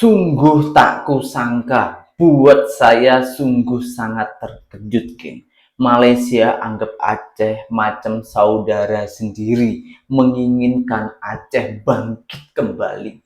Sungguh tak kusangka, buat saya sungguh sangat terkejut, geng. Malaysia anggap Aceh macam saudara sendiri, menginginkan Aceh bangkit kembali.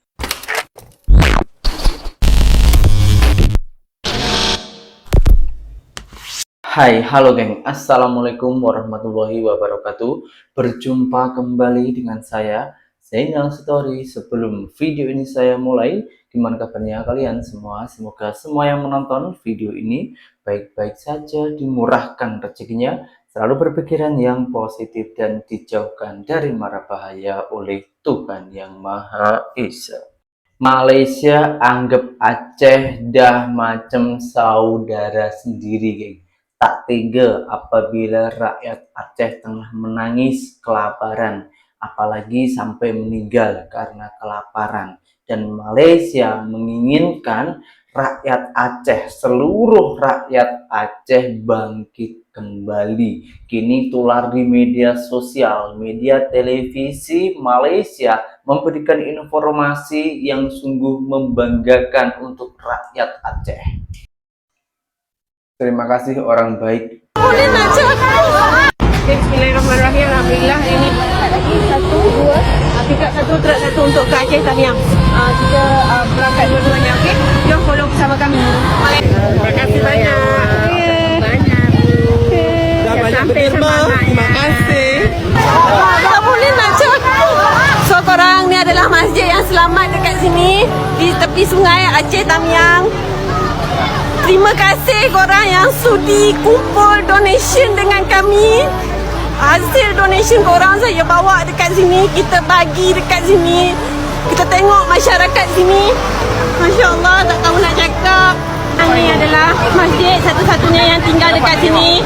Hai, halo geng. Assalamualaikum warahmatullahi wabarakatuh. Berjumpa kembali dengan saya, Zainal Story. Sebelum video ini saya mulai, gimana kabarnya kalian semua? Semoga semua yang menonton video ini baik-baik saja, dimurahkan rezekinya, selalu berpikiran yang positif dan dijauhkan dari mara bahaya oleh Tuhan Yang Maha Esa. Malaysia anggap Aceh dah macam saudara sendiri, geng tak tega apabila rakyat Aceh tengah menangis kelaparan, apalagi sampai meninggal karena kelaparan. Dan Malaysia menginginkan rakyat Aceh, seluruh rakyat Aceh bangkit kembali. Kini tular di media sosial, media televisi Malaysia memberikan informasi yang sungguh membanggakan untuk rakyat Aceh. Terima kasih orang baik. Bismillahirrahmanirrahim. Alhamdulillah ini dua, uh, tingkat satu, truk satu untuk ke Aceh Tahniah. Uh, kita uh, berangkat dua-duanya, okey? Jom follow bersama kami. Terima kasih banyak. Banyak. Dah banyak berterima. Terima kasih. Tak boleh nak cakap. So korang ni adalah masjid yang selamat dekat sini di tepi sungai Aceh Tamiang. Terima kasih korang yang sudi kumpul donation dengan kami. Hasil donation korang saya bawa dekat sini, kita bagi dekat sini. Kita tengok masyarakat sini. Masya Allah, tak tahu nak cakap. Ini adalah masjid satu-satunya yang tinggal dekat sini.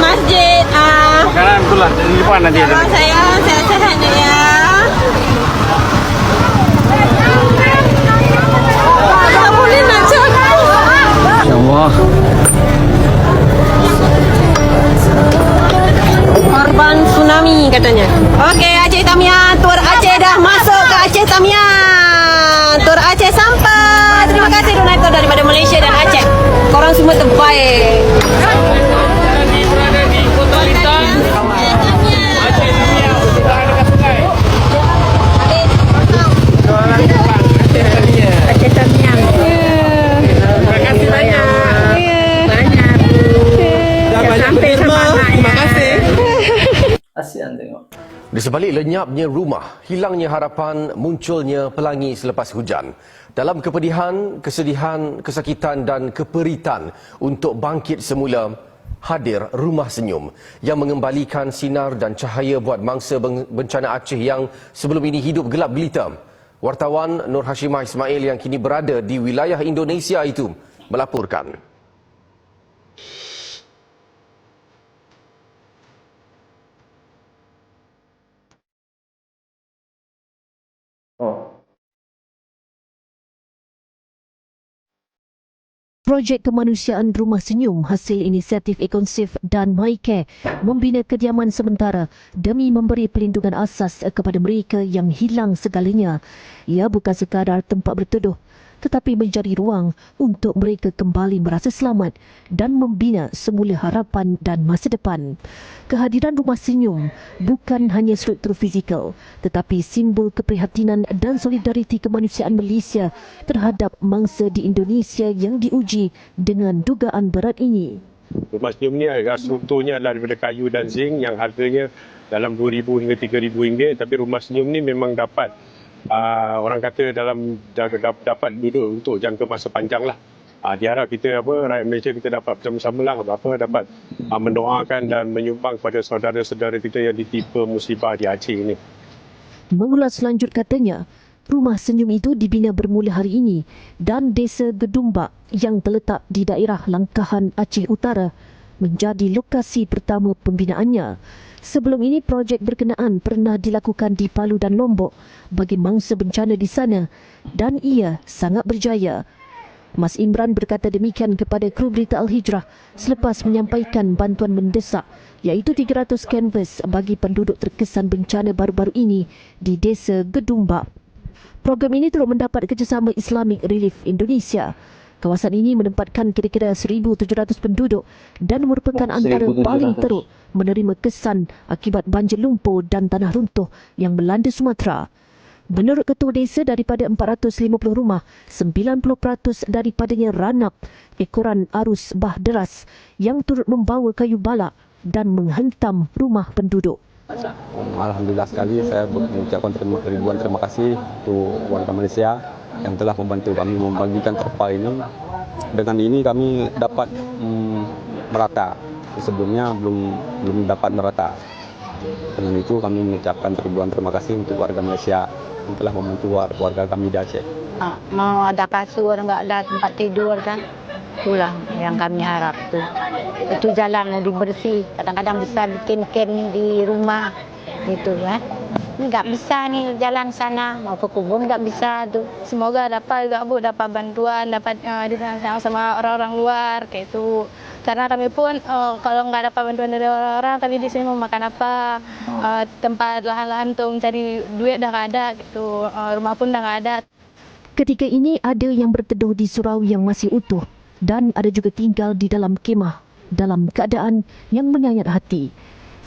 Masjid uh, Sekarang betul lah. Di depan nanti ada. Saya, sehat-sehat ya. Cakap. Allah. Katanya. Okey, Aceh Tamiah. Tur Aceh dah masuk ke Aceh Tamiah. Tur Aceh sampai. Terima kasih donatur daripada Malaysia dan Aceh. Korang semua terbaik. Di sebalik lenyapnya rumah, hilangnya harapan, munculnya pelangi selepas hujan. Dalam kepedihan, kesedihan, kesakitan dan keperitan untuk bangkit semula, hadir Rumah Senyum yang mengembalikan sinar dan cahaya buat mangsa ben- bencana Aceh yang sebelum ini hidup gelap gelita. Wartawan Nur Hashimah Ismail yang kini berada di wilayah Indonesia itu melaporkan. Projek kemanusiaan Rumah Senyum hasil inisiatif Ekonsif dan MyCare membina kediaman sementara demi memberi perlindungan asas kepada mereka yang hilang segalanya. Ia bukan sekadar tempat berteduh tetapi menjadi ruang untuk mereka kembali merasa selamat dan membina semula harapan dan masa depan. Kehadiran Rumah Senyum bukan hanya struktur fizikal tetapi simbol keprihatinan dan solidariti kemanusiaan Malaysia terhadap mangsa di Indonesia yang diuji dengan dugaan berat ini. Rumah senyum ni agak strukturnya adalah daripada kayu dan zinc yang harganya dalam 2000 hingga 3000 ringgit tapi rumah senyum ni memang dapat uh, orang kata dalam dapat, duduk untuk jangka masa panjang lah. Uh, diharap kita apa rakyat Malaysia kita dapat bersama-sama lah apa dapat uh, mendoakan dan menyumbang kepada saudara-saudara kita yang ditimpa musibah di Aceh ini. Mengulas lanjut katanya, rumah senyum itu dibina bermula hari ini dan desa Gedumbak yang terletak di daerah Langkahan Aceh Utara menjadi lokasi pertama pembinaannya. Sebelum ini projek berkenaan pernah dilakukan di Palu dan Lombok bagi mangsa bencana di sana dan ia sangat berjaya. Mas Imran berkata demikian kepada kru berita Al-Hijrah selepas menyampaikan bantuan mendesak iaitu 300 kanvas bagi penduduk terkesan bencana baru-baru ini di desa Gedumbak. program ini turut mendapat kerjasama Islamic Relief Indonesia. Kawasan ini menempatkan kira-kira 1,700 penduduk dan merupakan antara 1,700. paling teruk menerima kesan akibat banjir lumpur dan tanah runtuh yang melanda Sumatera. Menurut Ketua Desa, daripada 450 rumah, 90% daripadanya ranap ekoran arus bah deras yang turut membawa kayu balak dan menghentam rumah penduduk. Alhamdulillah sekali saya mengucapkan terima, ribuan terima kasih untuk warga Malaysia yang telah membantu kami membagikan terpal ini. Dengan ini kami dapat mm, merata. Sebelumnya belum belum dapat merata. Dengan itu kami mengucapkan ribuan terima kasih untuk warga Malaysia yang telah membantu war- warga kami di Aceh. Ah, mau ada kasur, nggak ada tempat tidur kan. Itulah yang kami harap tuh. Itu jalan lebih bersih. Kadang-kadang bisa bikin camp di rumah. Gitu kan. Ini nggak bisa nih jalan sana. Mau ke kubur nggak bisa tuh. Semoga dapat juga Bu dapat bantuan, dapat uh, disayang sama orang-orang luar kayak itu. Karena kami pun uh, kalau nggak dapat bantuan dari orang-orang, kami di sini mau makan apa? Uh, tempat lahan-lahan untuk mencari duit dah ada gitu. Uh, rumah pun dah ada. Ketika ini ada yang berteduh di surau yang masih utuh dan ada juga tinggal di dalam kemah dalam keadaan yang menyayat hati.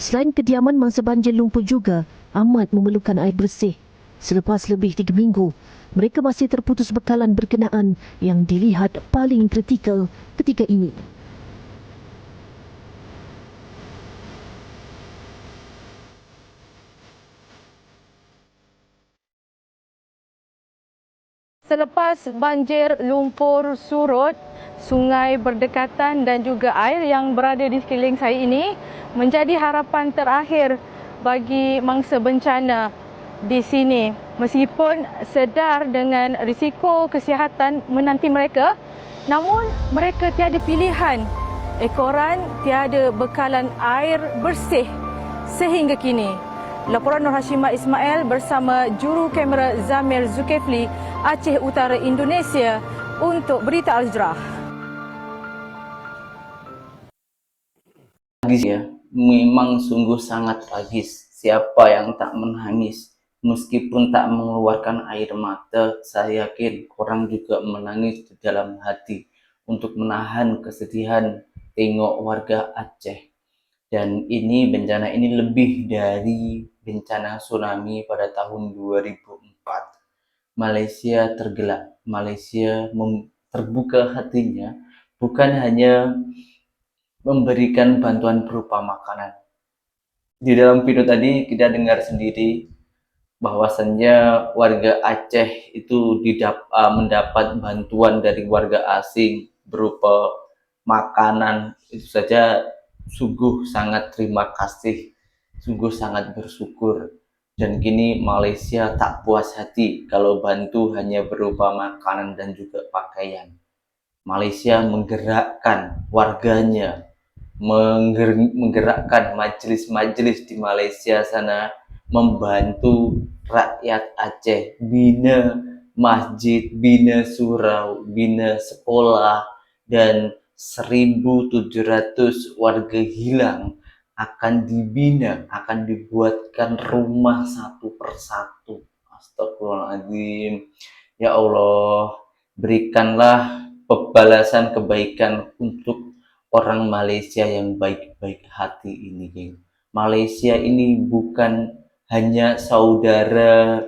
Selain kediaman mangsa banjir lumpur juga amat memerlukan air bersih. Selepas lebih tiga minggu, mereka masih terputus bekalan berkenaan yang dilihat paling kritikal ketika ini. Selepas banjir lumpur surut, sungai berdekatan dan juga air yang berada di sekeliling saya ini menjadi harapan terakhir bagi mangsa bencana di sini. Meskipun sedar dengan risiko kesihatan menanti mereka, namun mereka tiada pilihan. Ekoran tiada bekalan air bersih sehingga kini. Laporan Nur Hashimah Ismail bersama juru kamera Zamir Zulkifli Aceh Utara Indonesia untuk Berita Al-Jrah. tragis ya memang sungguh sangat tragis. Siapa yang tak menangis meskipun tak mengeluarkan air mata saya yakin orang juga menangis di dalam hati untuk menahan kesedihan tengok warga Aceh. Dan ini bencana ini lebih dari bencana tsunami pada tahun 2004 Malaysia tergelak Malaysia terbuka hatinya bukan hanya memberikan bantuan berupa makanan. Di dalam video tadi kita dengar sendiri bahwasannya warga Aceh itu didap, uh, mendapat bantuan dari warga asing berupa makanan. Itu saja sungguh sangat terima kasih, sungguh sangat bersyukur. Dan kini Malaysia tak puas hati kalau bantu hanya berupa makanan dan juga pakaian. Malaysia menggerakkan warganya mengger- menggerakkan majelis-majelis di Malaysia sana membantu rakyat Aceh bina masjid, bina surau, bina sekolah dan 1700 warga hilang akan dibina, akan dibuatkan rumah satu persatu. Astagfirullahaladzim. Ya Allah, berikanlah pembalasan kebaikan untuk orang Malaysia yang baik-baik hati ini, geng. Malaysia ini bukan hanya saudara,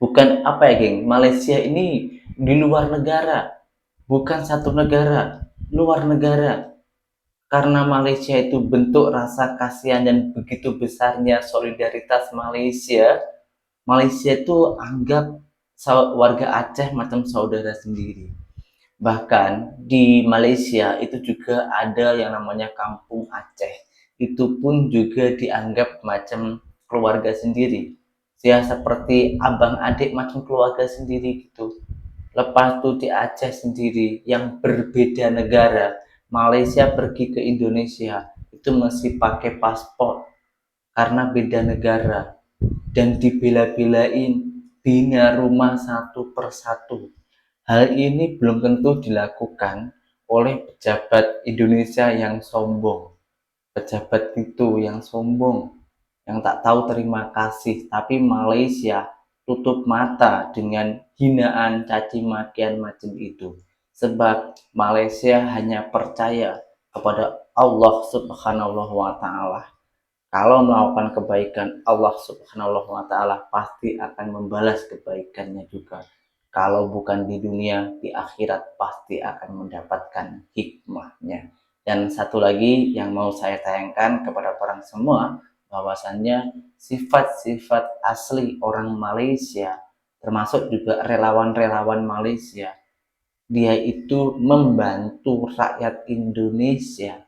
bukan apa ya, geng. Malaysia ini di luar negara, bukan satu negara, luar negara. Karena Malaysia itu bentuk rasa kasihan dan begitu besarnya solidaritas Malaysia, Malaysia itu anggap warga Aceh macam saudara sendiri. Bahkan di Malaysia itu juga ada yang namanya Kampung Aceh. Itu pun juga dianggap macam keluarga sendiri. Ya seperti abang adik macam keluarga sendiri gitu. Lepas itu di Aceh sendiri yang berbeda negara, Malaysia pergi ke Indonesia itu masih pakai paspor karena beda negara dan dibela-belain bina rumah satu persatu. Hal ini belum tentu dilakukan oleh pejabat Indonesia yang sombong. Pejabat itu yang sombong, yang tak tahu terima kasih. Tapi Malaysia tutup mata dengan hinaan caci makian macam itu sebab Malaysia hanya percaya kepada Allah Subhanahu wa taala. Kalau melakukan kebaikan Allah Subhanahu wa taala pasti akan membalas kebaikannya juga. Kalau bukan di dunia di akhirat pasti akan mendapatkan hikmahnya. Dan satu lagi yang mau saya tayangkan kepada orang semua bahwasannya sifat-sifat asli orang Malaysia termasuk juga relawan-relawan Malaysia dia itu membantu rakyat Indonesia.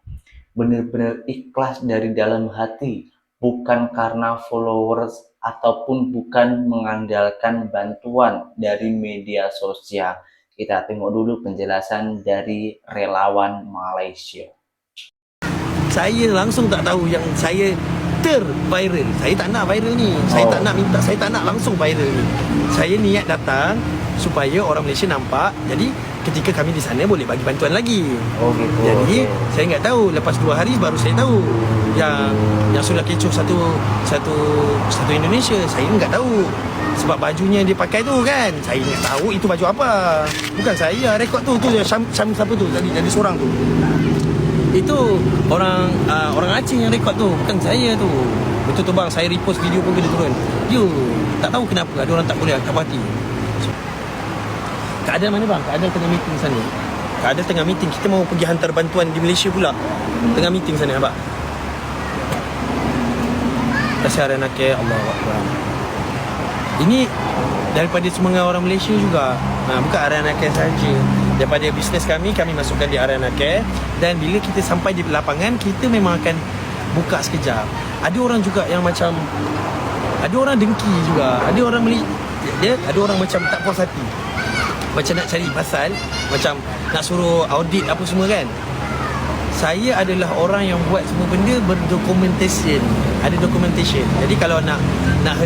Benar-benar ikhlas dari dalam hati. Bukan karena followers ataupun bukan mengandalkan bantuan dari media sosial. Kita tengok dulu penjelasan dari relawan Malaysia. Saya langsung tak tahu yang saya ter-viral. Saya tak nak viral ni. Saya Oh. tak nak minta, saya tak nak langsung viral ni. Saya niat datang supaya orang Malaysia nampak. Jadi ketika kami di sana boleh bagi bantuan lagi. oh gitu Jadi Oke. saya nggak tahu lepas dua hari baru saya tahu yang yang sudah kecoh satu satu satu Indonesia saya nggak tahu sebab bajunya dia pakai tu kan saya nggak tahu itu baju apa bukan saya rekod tu tu Syam, Syam siapa tu tadi jadi seorang tu itu orang uh, orang Aceh yang rekod tu. Bukan saya tu. Betul tu bang saya repost video pun kena turun. Yo tak tahu kenapa ada orang tak boleh angkat hati keadaan mana bang keadaan tengah meeting sana. Keadaan tengah meeting. Kita mau pergi hantar bantuan di Malaysia pula. Tengah meeting sana abang. Kasih hari nak Allah ini daripada semangat orang Malaysia juga. Ha, bukan Arana Care saja daripada bisnes kami kami masukkan di Arana Care. Dan bila kita sampai di lapangan kita memang akan buka sekejap. Ada orang juga yang macam ada orang dengki juga. Ada orang meli dia ada orang macam tak puas hati. Macam nak cari pasal macam nak suruh audit apa semua kan. Saya adalah orang yang buat semua benda berdokumentation ada documentation. Jadi kalau nak nak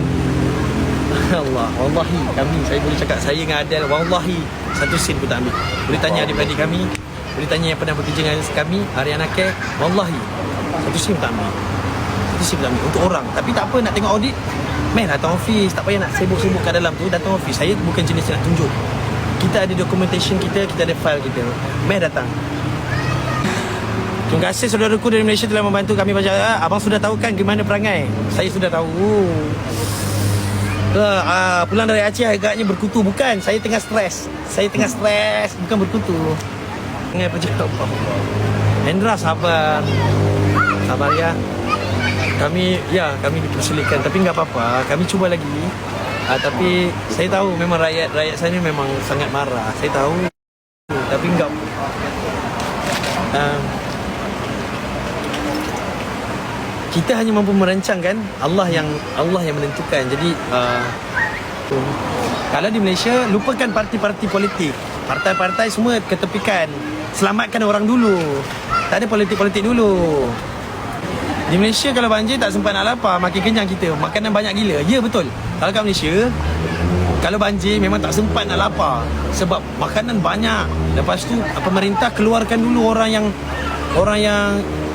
Allah Wallahi kami Saya boleh cakap Saya dengan Adel Wallahi Satu sen pun tak ambil. Boleh tanya adik-adik kami Boleh tanya yang pernah bekerja dengan kami Ariana Care Wallahi Satu sen pun tak ambil. Satu sen pun tak ambil Untuk orang. Tapi tak apa nak tengok audit Meh datang office Tak payah nak sibuk-sibuk kat dalam tu Datang office. Saya bukan jenis yang nak tunjuk. Kita ada documentation kita Kita ada file kita. Meh datang. Terima kasih saudaraku dari Malaysia telah membantu kami baca. Ah, Abang sudah tahu kan gimana perangai? Saya sudah tahu. Uh, pulang dari Aceh agaknya berkutu bukan? Saya tengah stres. Saya tengah stres bukan berkutu. Perangai pejabat Hendra sabar. Sabar ya. Kami ya kami dipersulikan tapi nggak apa-apa. Kami cuba lagi. Uh, tapi saya tahu memang rakyat rakyat sana memang sangat marah. Saya tahu. Tapi nggak. Uh, kita hanya mampu merancang kan? Allah yang Allah yang menentukan. Jadi uh, kalau di Malaysia lupakan parti-parti politik. Partai-partai semua ketepikan. Selamatkan orang dulu. Tak ada politik-politik dulu. Di Malaysia kalau banjir tak sempat nak lapar. Makin kenyang kita. Makanan banyak gila. Ya betul. Kalau kat Malaysia kalau banjir memang tak sempat nak lapar. Sebab makanan banyak. Lepas tu pemerintah keluarkan dulu orang yang orang yang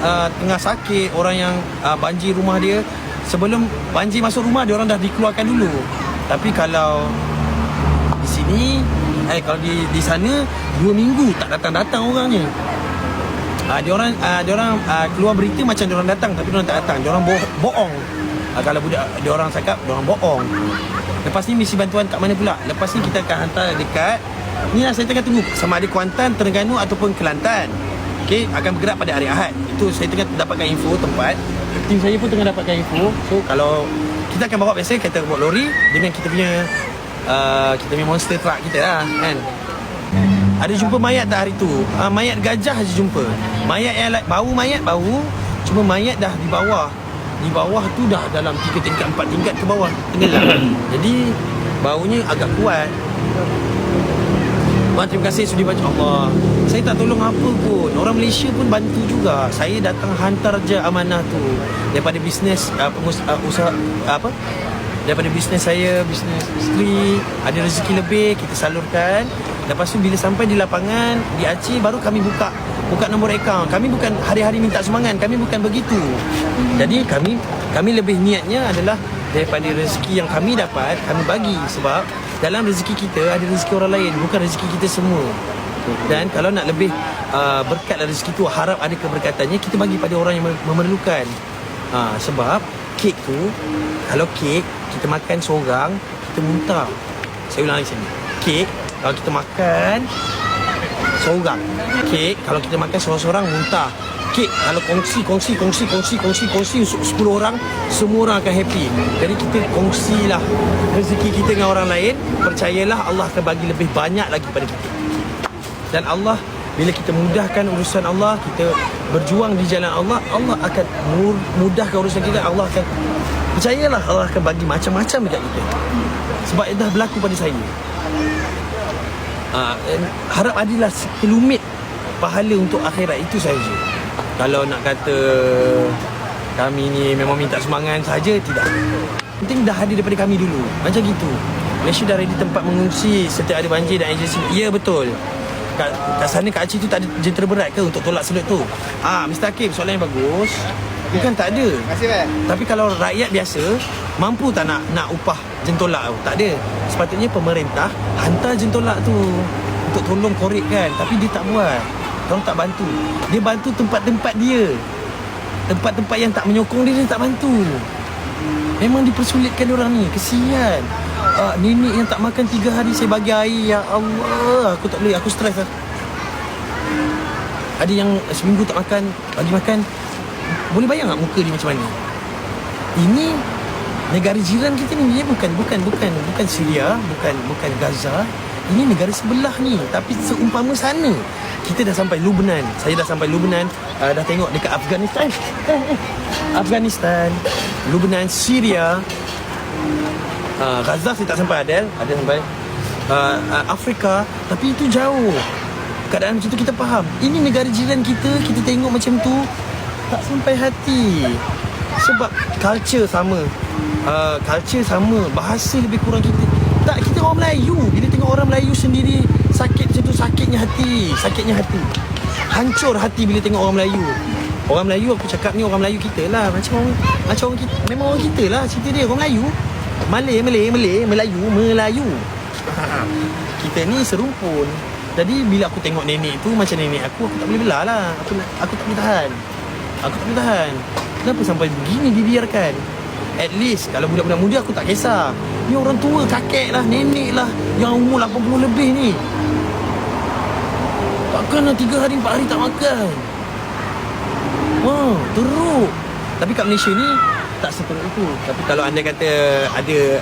uh, tengah sakit orang yang uh, banjir rumah dia sebelum banjir masuk rumah dia orang dah dikeluarkan dulu tapi kalau di sini eh kalau di di sana dua minggu tak datang-datang orangnya Ah, dia orang ah, dia orang ah, keluar berita macam dia orang datang tapi dia orang tak datang. Dia orang bo- bohong. Ah, kalau budak dia orang cakap dia orang bohong. Lepas ni misi bantuan kat mana pula? Lepas ni kita akan hantar dekat Ni lah saya tengah tunggu sama ada Kuantan, Terengganu ataupun Kelantan. Okey, akan bergerak pada hari Ahad. Itu saya tengah dapatkan info tempat. Tim saya pun tengah dapatkan info. So kalau kita akan bawa biasa kita bawa lori dengan kita punya uh, kita punya monster truck kita lah kan. Ada jumpa mayat tak hari tu? Uh, mayat gajah je jumpa. Mayat yang like, bau mayat bau, cuma mayat dah di bawah. Di bawah tu dah dalam 3 tingkat 4 tingkat ke bawah tenggelam. Jadi baunya agak kuat. Bang, terima kasih sudi baca Allah. Saya tak tolong apa pun. Orang Malaysia pun bantu juga. Saya datang hantar je amanah tu daripada bisnes uh, pengus, uh, usaha apa? Daripada bisnes saya, bisnes isteri, ada rezeki lebih kita salurkan. Lepas tu bila sampai di lapangan di Aceh baru kami buka buka nombor akaun. Kami bukan hari-hari minta sumbangan, kami bukan begitu. Jadi kami kami lebih niatnya adalah daripada rezeki yang kami dapat kami bagi sebab dalam rezeki kita ada rezeki orang lain bukan rezeki kita semua dan kalau nak lebih uh, berkat dalam rezeki tu harap ada keberkatannya kita bagi pada orang yang memerlukan. Uh, sebab kek tu kalau kek kita makan seorang kita muntah. Saya ulang lagi sini. Kek kalau kita makan seorang. Kek kalau kita makan seorang-seorang muntah. Kek kalau kongsi kongsi kongsi kongsi kongsi kongsi untuk 10 orang semua orang akan happy. Jadi kita kongsilah rezeki kita dengan orang lain. Percayalah Allah akan bagi lebih banyak lagi pada kita dan Allah bila kita mudahkan urusan Allah kita berjuang di jalan Allah Allah akan mu- mudahkan urusan kita. Allah akan percayalah Allah akan bagi macam-macam dekat kita. Sebab itu dah berlaku pada saya. Uh, harap adalah sekelumit pahala untuk akhirat itu saja kalau nak kata kami ni memang minta sumbangan saja tidak. Penting dah ada daripada kami dulu. Macam gitu. Malaysia dah ready tempat mengungsi setiap ada banjir dan agensi ya betul kat, kat sana kat Aceh tu tak ada jentera berat ke untuk tolak selut tu ah Mr. Hakim soalan yang bagus bukan tak ada kasih, Pak. tapi kalau rakyat biasa mampu tak nak nak upah jentolak tu? Tak ada. Sepatutnya pemerintah hantar jentolak tu untuk tolong korek kan. Tapi dia tak buat. Orang tak bantu. Dia bantu tempat-tempat dia. Tempat-tempat yang tak menyokong dia, dia tak bantu. Memang dipersulitkan orang ni. Kesian. Uh, nenek yang tak makan tiga hari saya bagi air. Ya Allah. Aku tak boleh. Aku stres lah. Ada yang seminggu tak makan, bagi makan. Boleh bayang tak muka dia macam mana? Ini negara jiran kita ni dia bukan bukan bukan bukan Syria, bukan bukan Gaza. Ini negara sebelah ni tapi seumpama sana. Kita dah sampai Lubnan. Saya dah sampai Lubnan, uh, dah tengok dekat Afghanistan. Afghanistan, Lubnan, Syria. Uh, Gaza saya tak sampai Adel, ada sampai. Uh, uh, Afrika, tapi itu jauh. Keadaan macam tu kita faham. Ini negara jiran kita, kita tengok macam tu tak sampai hati. Sebab culture sama. Uh, Culture sama. Bahasa lebih kurang kita. Tak, kita orang Melayu. Bila tengok orang Melayu sendiri Sakit macam tu Sakitnya hati. Sakitnya hati. Hancur hati bila tengok orang Melayu. Orang Melayu aku cakap ni orang Melayu kita lah. Macam orang Macam orang kita Memang orang kita lah Cerita dia. Orang Melayu Malay, Malay, Malay Melayu, Melayu. Kita ni serumpun. Jadi bila aku tengok nenek tu Macam nenek aku Aku tak boleh belah lah. Aku, aku tak boleh tahan. Aku tak boleh tahan. Kenapa sampai begini dibiarkan? At least Kalau budak-budak muda aku tak kisah. Ni orang tua Kakek lah Nenek lah. Yang umur 80 lebih ni. Takkan lah 3 hari 4 hari tak makan. Wah Teruk. Tapi kat Malaysia ni Tak seteruk itu. Tapi kalau anda kata Ada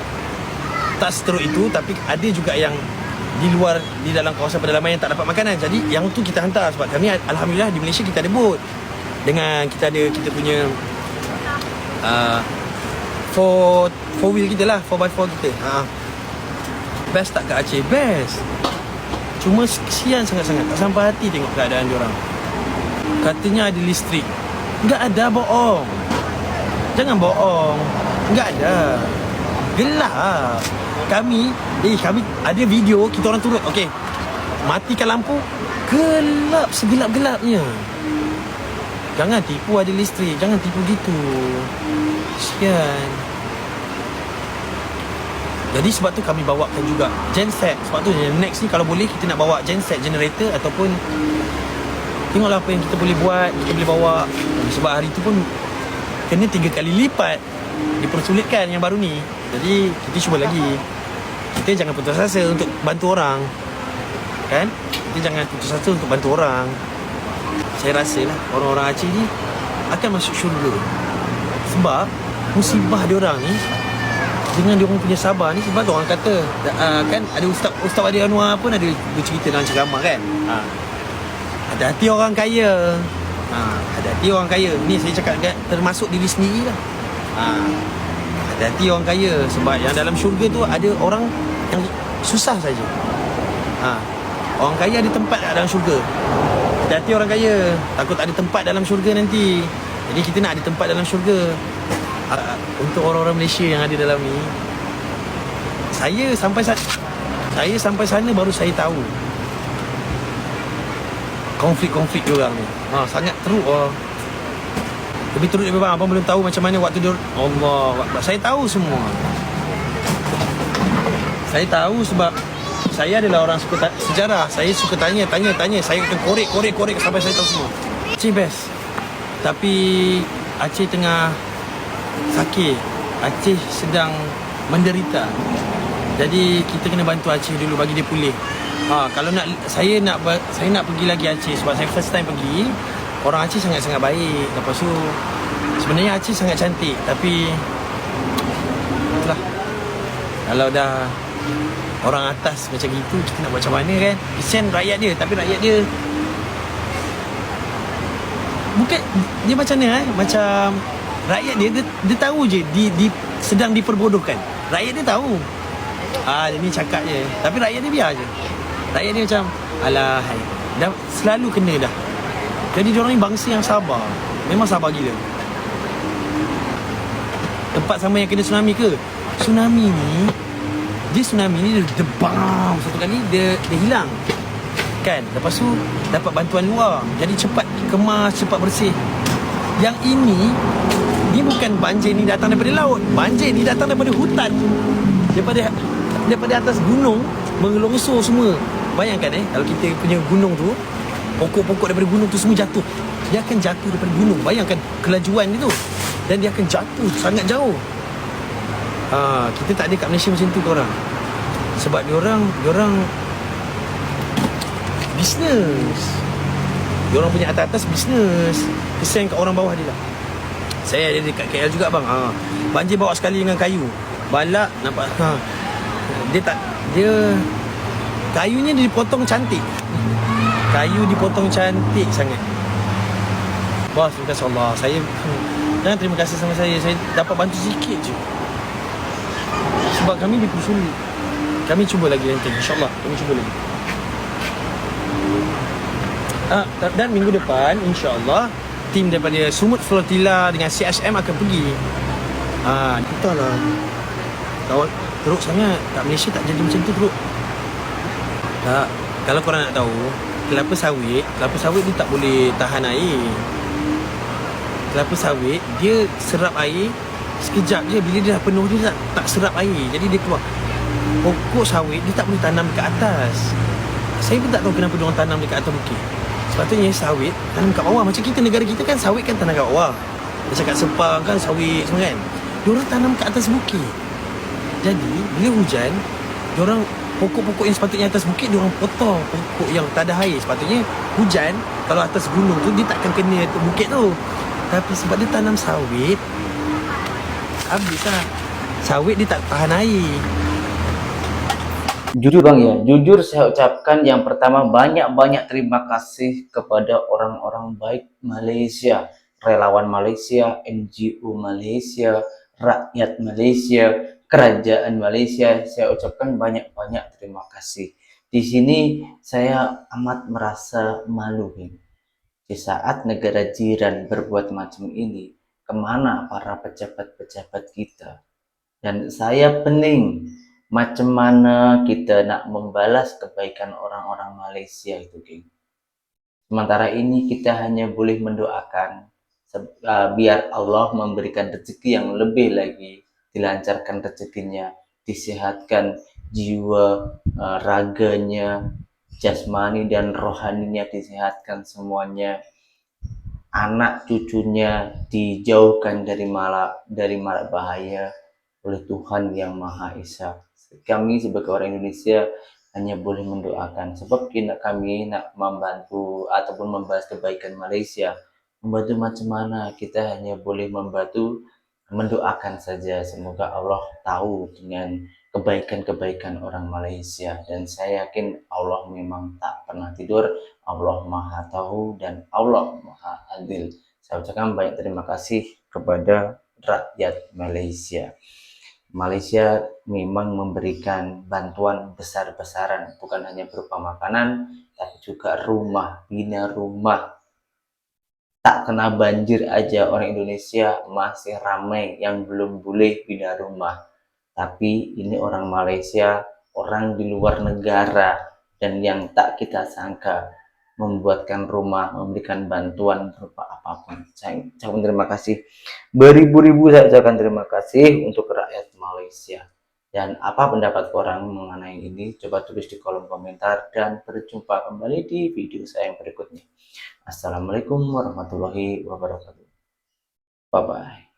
Tak seteruk itu Tapi ada juga yang di luar di dalam kawasan pedalaman yang tak dapat makanan. Jadi yang tu kita hantar sebab kami alhamdulillah di Malaysia kita ada bot. Dengan kita ada kita punya uh, four four wheel kita lah 4x4 kita. Ha. best tak kat Aceh? Best. Cuma kesian sangat-sangat. Tak sampai hati tengok keadaan orang. Katanya ada listrik. Enggak ada bohong jangan bohong. Enggak ada. Gelap kami eh kami ada video kita orang turut okey. Matikan lampu. Gelap segelap-gelapnya. Jangan tipu ada listrik. Jangan tipu gitu. Kesian. Jadi sebab tu kami bawakan juga Genset Sebab tu next ni kalau boleh Kita nak bawa genset generator Ataupun Tengoklah apa yang kita boleh buat Kita boleh bawa. Sebab hari tu pun Kena tiga kali lipat Dipersulitkan yang baru ni Jadi kita cuba lagi Kita jangan putus asa untuk bantu orang Kan Kita jangan putus asa untuk bantu orang saya rasa lah orang-orang Aceh ni akan masuk syurga. Sebab musibah dia orang ni dengan dia orang punya sabar ni sebab orang kata uh, kan ada ustaz ustaz Adi Anwar pun ada bercerita dalam ceramah kan. Ha. Ada hati orang kaya. Ha, ada hati orang kaya. Ni saya cakap kan termasuk diri sendiri lah. Ha. Ada hati orang kaya sebab yang dalam syurga tu ada orang yang susah saja. Ha. Orang kaya ada tempat dalam syurga. Hati-hati orang kaya Takut tak ada tempat dalam syurga nanti Jadi kita nak ada tempat dalam syurga uh, Untuk orang-orang Malaysia yang ada dalam ni Saya sampai sana Saya sampai sana baru saya tahu Konflik-konflik diorang ni ha, Sangat teruk lah Lebih turut lebih bang, abang belum tahu macam mana waktu dia Allah. Saya tahu semua. Saya tahu sebab saya adalah orang suka ta- sejarah. Saya suka tanya, tanya, tanya. Saya akan korek, korek, korek sampai saya tahu semua. Aceh best. Tapi Aceh tengah sakit. Aceh sedang menderita. Jadi kita kena bantu Aceh dulu bagi dia pulih. Ha, kalau nak saya nak saya nak pergi lagi Aceh sebab saya first time pergi. Orang Aceh sangat-sangat baik. Lepas tu sebenarnya Aceh sangat cantik tapi itulah. Kalau dah orang atas macam gitu kita nak buat macam mana kan? Kesian rakyat dia tapi rakyat dia bukan dia macam mana eh? Macam rakyat dia dia, dia tahu je di, di sedang diperbodohkan. Rakyat dia tahu. Ah dia ni cakap je. Tapi rakyat dia biar je. Rakyat dia macam alah. Dah selalu kena dah. Jadi diorang ni bangsa yang sabar. Memang sabar gila. Tempat sama yang kena tsunami ke? Tsunami ni dia tsunami ni dia debam satu kali dia dia hilang. Kan? Lepas tu dapat bantuan luar. Jadi cepat kemas, cepat bersih. Yang ini ni bukan banjir ni datang daripada laut. Banjir ni datang daripada hutan. Daripada daripada atas gunung mengelongsor semua. Bayangkan eh kalau kita punya gunung tu pokok-pokok daripada gunung tu semua jatuh. Dia akan jatuh daripada gunung. Bayangkan kelajuan dia tu. Dan dia akan jatuh sangat jauh. Ha, kita tak ada kat Malaysia macam tu korang. Sebab diorang diorang bisnes. Diorang punya atas-atas bisnes. Kesian kat orang bawah dia lah. Saya ada dekat KL juga bang. Ha, banjir bawa sekali dengan kayu. Balak nampak. Ha, dia tak dia kayunya dipotong cantik. Kayu dipotong cantik sangat. Bos, terima kasih Allah. Saya Jangan terima kasih sama saya. Saya dapat bantu sikit je. Sebab kami dipersulit. Kami cuba lagi nanti. InsyaAllah. Kami cuba lagi. Ah, dan minggu depan, insyaAllah, tim daripada Sumut Flotilla dengan CSM akan pergi. Ah, entahlah. Kawan, teruk sangat. Kat Malaysia tak jadi macam tu teruk. Tak. Kalau korang nak tahu, kelapa sawit, kelapa sawit dia tak boleh tahan air. Kelapa sawit, dia serap air sekejap je. Bila dia dah penuh, dia tak, tak serap air. Jadi dia keluar. Pokok sawit, dia tak boleh tanam dekat atas. Saya pun tak tahu kenapa dia orang tanam dekat atas bukit. Sepatutnya sawit tanam kat bawah. Macam kita negara kita kan sawit kan tanam kat bawah. Macam kat Sepang kan sawit semua kan. Dia orang tanam kat atas bukit. Jadi bila hujan, dia orang pokok-pokok yang sepatutnya atas bukit dia orang potong pokok yang tak ada air. Sepatutnya hujan kalau atas gunung tu dia takkan kena tu bukit tu. Tapi sebab dia tanam sawit habislah. Sawit dia tak tahan air. Jujur bang ya, jujur saya ucapkan yang pertama banyak-banyak terima kasih kepada orang-orang baik Malaysia, relawan Malaysia, NGO Malaysia, rakyat Malaysia, kerajaan Malaysia. Saya ucapkan banyak-banyak terima kasih. Di sini saya amat merasa malu. Di saat negara jiran berbuat macam ini, ke mana para pejabat-pejabat kita? Dan saya pening macam mana kita nak membalas kebaikan orang-orang Malaysia itu, geng. Sementara ini kita hanya boleh mendoakan uh, biar Allah memberikan rezeki yang lebih lagi, dilancarkan rezekinya, disehatkan jiwa, uh, raganya, jasmani dan rohaninya disehatkan semuanya. Anak cucunya dijauhkan dari malak dari malak bahaya oleh Tuhan yang Maha Esa kami sebagai orang Indonesia hanya boleh mendoakan sebab kita kami nak membantu ataupun membahas kebaikan Malaysia membantu macam mana kita hanya boleh membantu mendoakan saja. Semoga Allah tahu dengan kebaikan-kebaikan orang Malaysia. Dan saya yakin Allah memang tak pernah tidur. Allah Maha tahu dan Allah Maha adil. Saya ucapkan banyak terima kasih kepada rakyat Malaysia. Malaysia memang memberikan bantuan besar-besaran, bukan hanya berupa makanan, tapi juga rumah, bina rumah. Tak kena banjir aja orang Indonesia masih ramai yang belum boleh bina rumah. Tapi ini orang Malaysia, orang di luar negara, dan yang tak kita sangka membuatkan rumah, memberikan bantuan berupa apa pun. Saya ucapkan terima kasih beribu-ribu saya ucapkan terima kasih untuk rakyat Malaysia. Dan apa pendapat orang mengenai ini? Coba tulis di kolom komentar dan berjumpa kembali di video saya yang berikutnya. Assalamualaikum warahmatullahi wabarakatuh. Bye bye.